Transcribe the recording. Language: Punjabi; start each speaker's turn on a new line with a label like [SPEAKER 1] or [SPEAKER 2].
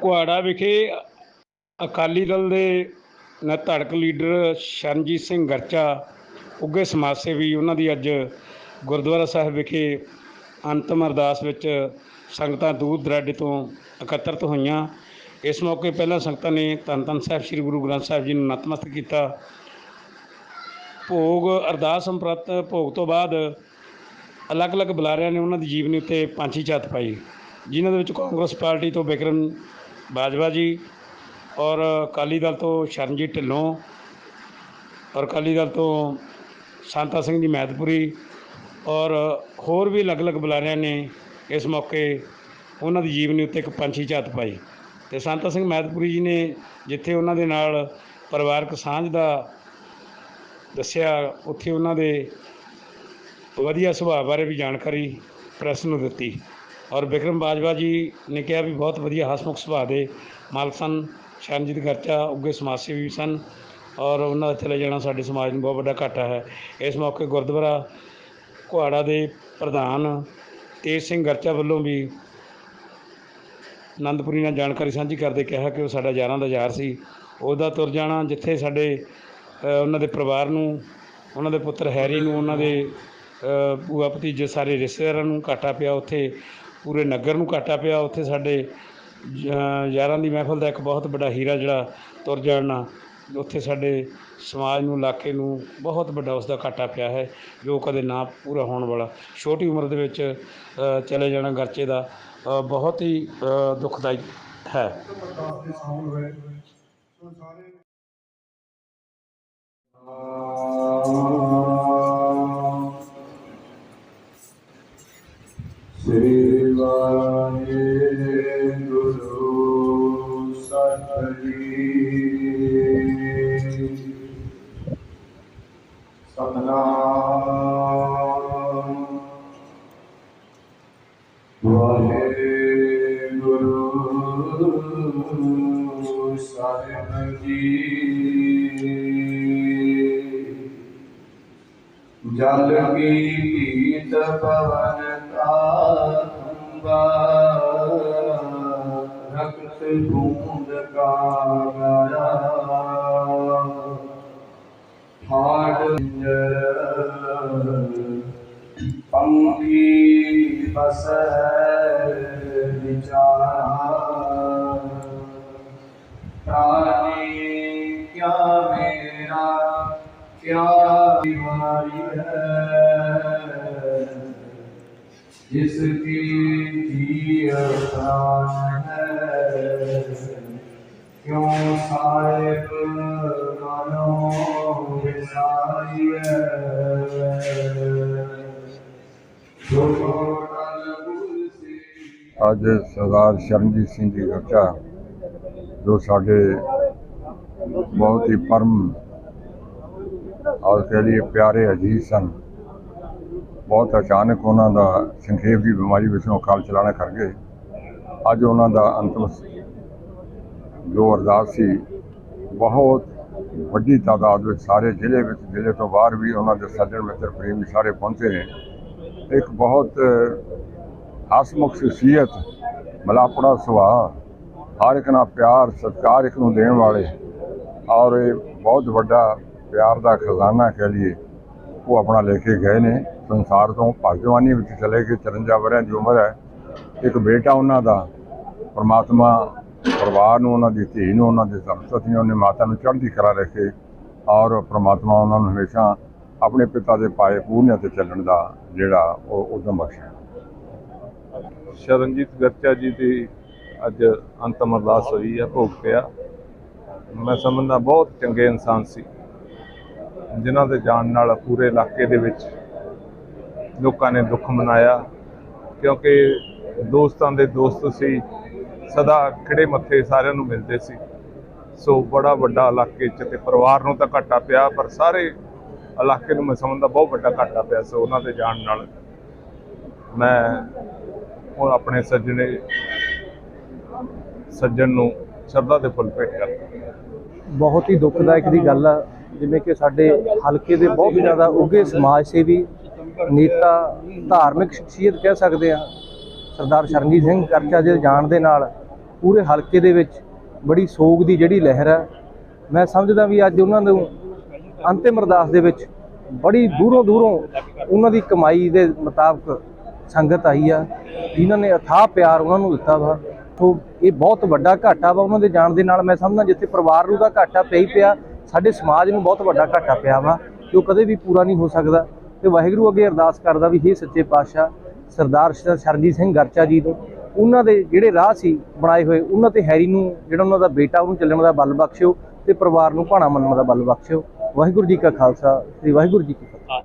[SPEAKER 1] ਕੁਹਾੜਾ ਵਿਖੇ ਅਕਾਲੀ ਦਲ ਦੇ ਧੜਕ ਲੀਡਰ ਸ਼ਰਨਜੀਤ ਸਿੰਘ ਗਰਚਾ, ਉੱਘੇ ਸਮਾਜ ਸੇਵੀ, ਉਹਨਾਂ ਦੀ ਅੱਜ ਗੁਰਦੁਆਰਾ ਸਾਹਿਬ ਵਿਖੇ ਅੰਤਮ ਅਰਦਾਸ ਵਿੱਚ ਸੰਗਤਾਂ ਦੂਰ ਦਰਾਡੇ ਤੋਂ ਇਕੱਤਰਤ ਹੋਈਆਂ। ਇਸ ਮੌਕੇ ਪਹਿਲਾਂ ਸੰਗਤਾਂ ਨੇ ਧੰਨ ਧੰਨ ਸਾਹਿਬ, ਸ੍ਰੀ ਗੁਰੂ ਗ੍ਰੰਥ ਸਾਹਿਬ ਜੀ ਨੂੰ ਨਤਮਸਤਕ ਕੀਤਾ। ਭੋਗ ਅਰਦਾਸ ਸੰਪ੍ਰਤ, ਭੋਗ ਤੋਂ ਬਾਅਦ ਅਲੱਗ-ਅਲੱਗ ਬੁਲਾਰਿਆਂ ਨੇ ਉਹਨਾਂ ਦੀ ਜੀਵਨੀ ਉੱਤੇ ਪੰਛੀ ਛੱਤ ਪਾਈ, ਜਿਨ੍ਹਾਂ ਦੇ ਵਿੱਚ ਕਾਂਗਰਸ ਪਾਰਟੀ ਤੋਂ ਬਿਕਰਮ ਬਾਜਵਾ ਜੀ ਔਰ ਅਕਾਲੀ ਦਲ ਤੋਂ ਸ਼ਰਨਜੀਤ ਢਿੱਲੋਂ ਔਰ ਅਕਾਲੀ ਦਲ ਤੋਂ ਸੰਤਾ ਸਿੰਘ ਜੀ ਮਹਿਤਪੁਰੀ ਔਰ ਹੋਰ ਵੀ ਅਲੱਗ-ਅਲੱਗ ਬੁਲਾਰਿਆਂ ਨੇ ਇਸ ਮੌਕੇ ਉਹਨਾਂ ਦੀ ਜੀਵਨੀ ਉੱਤੇ ਇੱਕ ਪੰਛੀ ਝਾਤ ਪਾਈ। ਤੇ ਸੰਤਾ ਸਿੰਘ ਮਹਿਤਪੁਰੀ ਜੀ ਨੇ ਜਿੱਥੇ ਉਹਨਾਂ ਦੇ ਨਾਲ ਪਰਿਵਾਰਕ ਸਾਂਝ ਦਾ ਦੱਸਿਆ, ਉੱਥੇ ਉਹਨਾਂ ਦੇ ਵਧੀਆ ਸੁਭਾਅ ਬਾਰੇ ਵੀ ਜਾਣਕਾਰੀ ਪ੍ਰੈਸ ਨੂੰ ਦਿੱਤੀ। ਔਰ ਬਿਕਰਮ ਬਾਜਵਾ ਜੀ ਨੇ ਕਿਹਾ ਵੀ ਬਹੁਤ ਵਧੀਆ ਹਸਮੁਖ ਸੁਭਾਅ ਦੇ ਮਾਲਕ ਸਨ ਸ਼ਰਨਜੀਤ ਗਰਚਾ ਉੱਘੇ ਸਮਾਜ ਸੇਵੀ ਸਨ ਔਰ ਉਹਨਾਂ ਦਾ ਚਲੇ ਜਾਣਾ ਸਾਡੇ ਸਮਾਜ ਨੂੰ ਬਹੁਤ ਵੱਡਾ ਘਾਟਾ ਹੈ। ਇਸ ਮੌਕੇ ਗੁਰਦੁਆਰਾ ਕੁਹਾੜਾ ਦੇ ਪ੍ਰਧਾਨ ਤੇਜ ਸਿੰਘ ਗਰਚਾ ਵੱਲੋਂ ਵੀ ਆਨੰਦਪੁਰੀ ਨਾਲ ਜਾਣਕਾਰੀ ਸਾਂਝੀ ਕਰਦੇ ਕਿਹਾ ਕਿ ਉਹ ਸਾਡਾ ਯਾਰਾਂ ਦਾ ਯਾਰ ਸੀ। ਉਹਦਾ ਤੁਰ ਜਾਣਾ ਜਿੱਥੇ ਸਾਡੇ ਉਹਨਾਂ ਦੇ ਪਰਿਵਾਰ ਨੂੰ ਉਹਨਾਂ ਦੇ ਪੁੱਤਰ ਹੈਰੀ ਨੂੰ ਉਹਨਾਂ ਦੇ ਅ, ਭੂਆ ਭਤੀਜੇ ਸਾਰੇ ਰਿਸ਼ਤੇਦਾਰਾਂ ਨੂੰ ਘਾਟਾ ਪਿਆ। ਉੱਥੇ ਪੂਰੇ ਨਗਰ ਨੂੰ ਘਾਟਾ ਪਿਆ। ਉੱਥੇ ਸਾਡੇ ਯਾਰਾਂ ਦੀ ਮਹਿਫਲ ਦਾ ਇੱਕ ਬਹੁਤ ਵੱਡਾ ਹੀਰਾ ਜਿਹੜਾ ਤੁਰ ਜਾਣਾ ਉੱਥੇ ਸਾਡੇ ਸਮਾਜ ਨੂੰ ਇਲਾਕੇ ਨੂੰ ਬਹੁਤ ਵੱਡਾ ਉਸ ਦਾ ਘਾਟਾ ਪਿਆ ਹੈ ਜੋ ਕਦੇ ਨਾ ਪੂਰਾ ਹੋਣ ਵਾਲਾ। ਛੋਟੀ ਉਮਰ ਦੇ ਵਿੱਚ ਚਲੇ ਜਾਣਾ ਗਰਚੇ ਦਾ ਬਹੁਤ ਹੀ ਅ, ਦੁਖਦਾਈ ਹੈ।
[SPEAKER 2] ਸ੍ਰੀ ਵਾਹਿਗੁਰੂ ਸਤਿ ਜੀ ਸਤਨਾਮ ਵਾਹਿਗੁਰੂ ਸਾਹਿਬ ਜੀ ਜਲ ਕੀ ਪੀਤ ਪਵਨ ਤਾੰਬਾ ڈھونڈ کا گیا ہاٹ ہم پرانی کیا بیماری جس کی جی ہے۔ ਕਿਉਂ ਸਾਹਿਬ ਮਨੋ ਵਿਸਾਰੀ
[SPEAKER 3] ਅੱਜ ਸਰਦਾਰ ਸ਼ਰਨਜੀਤ ਸਿੰਘ ਜੀ ਗਰਚਾ ਜੋ ਸਾਡੇ ਬਹੁਤ ਹੀ ਪਰਮ ਔਰ ਕਹਿ ਲਈਏ ਪਿਆਰੇ ਅਜੀਜ਼ ਸਨ। ਬਹੁਤ ਅਚਾਨਕ ਉਹਨਾਂ ਦਾ ਸੰਖੇਪ ਦੀ ਬਿਮਾਰੀ ਵਿੱਚੋਂ ਅਕਾਲ ਚਲਾਣਾ ਕਰ ਗਏ। ਅੱਜ ਉਹਨਾਂ ਦਾ ਅੰਤਮ ਜੋ ਅਰਦਾਸ ਸੀ, ਬਹੁਤ ਵੱਡੀ ਤਾਦਾਦ ਵਿੱਚ ਸਾਰੇ ਜ਼ਿਲ੍ਹੇ ਵਿੱਚ, ਜ਼ਿਲ੍ਹੇ ਤੋਂ ਬਾਹਰ ਵੀ ਉਹਨਾਂ ਦੇ ਸੱਜਣ ਮਿੱਤਰ ਪ੍ਰੇਮੀ ਸਾਰੇ ਪਹੁੰਚੇ ਨੇ। ਇੱਕ ਬਹੁਤ ਹਸਮੁਖ ਸ਼ਖਸੀਅਤ ਮਲਾਪੜਾ ਸੁਭਾਅ, ਹਰ ਇੱਕ ਨਾਲ ਪਿਆਰ, ਸਤਿਕਾਰ ਇੱਕ ਨੂੰ ਦੇਣ ਵਾਲੇ ਔਰ ਇਹ ਬਹੁਤ ਵੱਡਾ ਪਿਆਰ ਦਾ ਖਜ਼ਾਨਾ ਕਹਿ ਲਈਏ, ਉਹ ਆਪਣਾ ਲੈ ਕੇ ਗਏ ਨੇ। ਸੰਸਾਰ ਤੋਂ ਭਗਵਾਨੀ ਵਿੱਚ ਚਲੇ ਗਏ 54 ਵਰਿਆਂ ਦੀ ਉਮਰ ਹੈ। ਇੱਕ ਬੇਟਾ ਉਹਨਾਂ ਦਾ, ਪਰਮਾਤਮਾ ਪਰਿਵਾਰ ਨੂੰ ਉਹਨਾਂ ਦੀ, ਧੀ ਨੂੰ ਉਹਨਾਂ ਦੇ ਧਰਮਪਤੀ ਨੂੰ ਮਾਤਾ ਨੂੰ ਚੜ੍ਹਦੀ ਕਲਾ ਰੱਖੇ ਔਰ ਪ੍ਰਮਾਤਮਾ ਉਹਨਾਂ ਨੂੰ ਹਮੇਸ਼ਾ ਆਪਣੇ ਪਿਤਾ ਦੇ ਪਾਏ ਪੂਰਨਿਆਂ ਤੇ ਚੱਲਣ ਦਾ ਜਿਹੜਾ ਉਹ ਉਦਮ ਬਖਸ਼ੇ
[SPEAKER 4] ਸ਼ਰਨਜੀਤ ਗਰਚਾ ਜੀ ਦੀ ਅੱਜ ਅੰਤਮ ਅਰਦਾਸ ਹੋਈ ਹੈ ਭੋਗ ਪਿਆ। ਮੈਂ ਸਮਝਦਾ ਬਹੁਤ ਚੰਗੇ ਇਨਸਾਨ ਸੀ, ਜਿਨ੍ਹਾਂ ਦੇ ਜਾਣ ਨਾਲ ਪੂਰੇ ਇਲਾਕੇ ਦੇ ਵਿੱਚ ਲੋਕਾਂ ਨੇ ਦੁੱਖ ਮਨਾਇਆ, ਕਿਉਂਕਿ ਦੋਸਤਾਂ ਦੇ ਦੋਸਤ ਸੀ ਸਦਾ ਖੜੇ ਮੱਥੇ ਸਾਰਿਆਂ ਨੂੰ ਮਿਲਦੇ ਸੀ। ਸੋ ਬੜਾ ਵੱਡਾ ਇਲਾਕੇ 'ਚ ਤੇ ਪਰਿਵਾਰ ਨੂੰ ਤਾਂ ਘਾਟਾ ਪਿਆ, ਪਰ ਸਾਰੇ ਇਲਾਕੇ ਨੂੰ ਮੈਂ ਸਮਝਦਾ ਬਹੁਤ ਵੱਡਾ ਘਾਟਾ ਪਿਆ ਸੋ ਉਹਨਾਂ ਦੇ ਜਾਣ ਨਾਲ। ਮੈਂ ਉਹ ਆਪਣੇ ਸੱਜਣੇ, ਸੱਜਣ ਨੂੰ ਸ਼ਰਧਾ ਦੇ ਫੁੱਲ ਭੇਟ ਕਰਦਾ
[SPEAKER 5] ਬਹੁਤ ਹੀ ਦੁੱਖਦਾਇਕ ਦੀ ਗੱਲ ਆ, ਜਿਵੇਂ ਕਿ ਸਾਡੇ ਹਲਕੇ ਦੇ ਬਹੁਤ ਜ਼ਿਆਦਾ ਉੱਘੇ ਸਮਾਜ ਸੇਵੀ, ਨੇਤਾ, ਧਾਰਮਿਕ ਸ਼ਖਸੀਅਤ ਕਹਿ ਸਕਦੇ ਆ ਸਰਦਾਰ ਸ਼ਰਨਜੀਤ ਸਿੰਘ ਕਰਚਾ ਜੀ ਦੇ ਜਾਣ ਦੇ ਨਾਲ ਪੂਰੇ ਹਲਕੇ ਦੇ ਵਿੱਚ ਬੜੀ ਸੋਗ ਦੀ ਜਿਹੜੀ ਲਹਿਰ ਹੈ। ਮੈਂ ਸਮਝਦਾ ਵੀ ਅੱਜ ਉਹਨਾਂ ਨੂੰ ਅੰਤਿਮ ਅਰਦਾਸ ਦੇ ਵਿੱਚ ਬੜੀ ਦੂਰੋਂ ਦੂਰੋਂ ਉਹਨਾਂ ਦੀ ਕਮਾਈ ਦੇ ਮੁਤਾਬਕ ਸੰਗਤ ਆਈ ਆ। ਜਿਨ੍ਹਾਂ ਨੇ ਅਥਾਹ ਪਿਆਰ ਉਹਨਾਂ ਨੂੰ ਦਿੱਤਾ ਵਾ। ਸੋ ਇਹ ਬਹੁਤ ਵੱਡਾ ਘਾਟਾ ਵਾ ਉਹਨਾਂ ਦੇ ਜਾਣ ਦੇ ਨਾਲ। ਮੈਂ ਸਮਝਦਾ ਜਿੱਥੇ ਪਰਿਵਾਰ ਨੂੰ ਦਾ ਘਾਟਾ ਪਿਆ ਹੀ ਪਿਆ, ਸਾਡੇ ਸਮਾਜ ਨੂੰ ਬਹੁਤ ਵੱਡਾ ਘਾਟਾ ਪਿਆ ਵਾ। ਜੋ ਕਦੇ ਵੀ ਪੂਰਾ ਨਹੀਂ ਹੋ ਸਕਦਾ। ਤੇ ਵਾਹਿਗੁਰੂ ਅੱਗੇ ਅਰਦਾਸ ਕਰਦਾ ਵੀ ਹੇ ਸੱਚੇ ਪਾਤਸ਼ਾਹ ਸਰਦਾਰ ਸ਼- ਸਰਜੀਤ ਸਿੰਘ ਗਰਚਾ ਜੀ ਨੂੰ ਉਹਨਾਂ ਦੇ ਜਿਹੜੇ ਰਾਹ ਸੀ ਬਣਾਏ ਹੋਏ, ਉਹਨਾਂ ਤੇ ਹੈਰੀ ਨੂੰ ਜਿਹੜਾ ਉਹਨਾਂ ਦਾ ਬੇਟਾ, ਉਹਨੂੰ ਚੱਲਣ ਦਾ ਬਲ ਬਖਸ਼ਿਓ ਤੇ ਪਰਿਵਾਰ ਨੂੰ ਭਾਣਾ ਮੰਨਣ ਦਾ ਬਲ ਬਖਸ਼ਿਓ। ਵਾਹਿਗੁਰੂ ਜੀ ਕਾ ਖਾਲਸਾ, ਸ੍ਰੀ ਵਾਹਿਗੁਰੂ ਜੀ ਕੀ ਫਤਿਹ।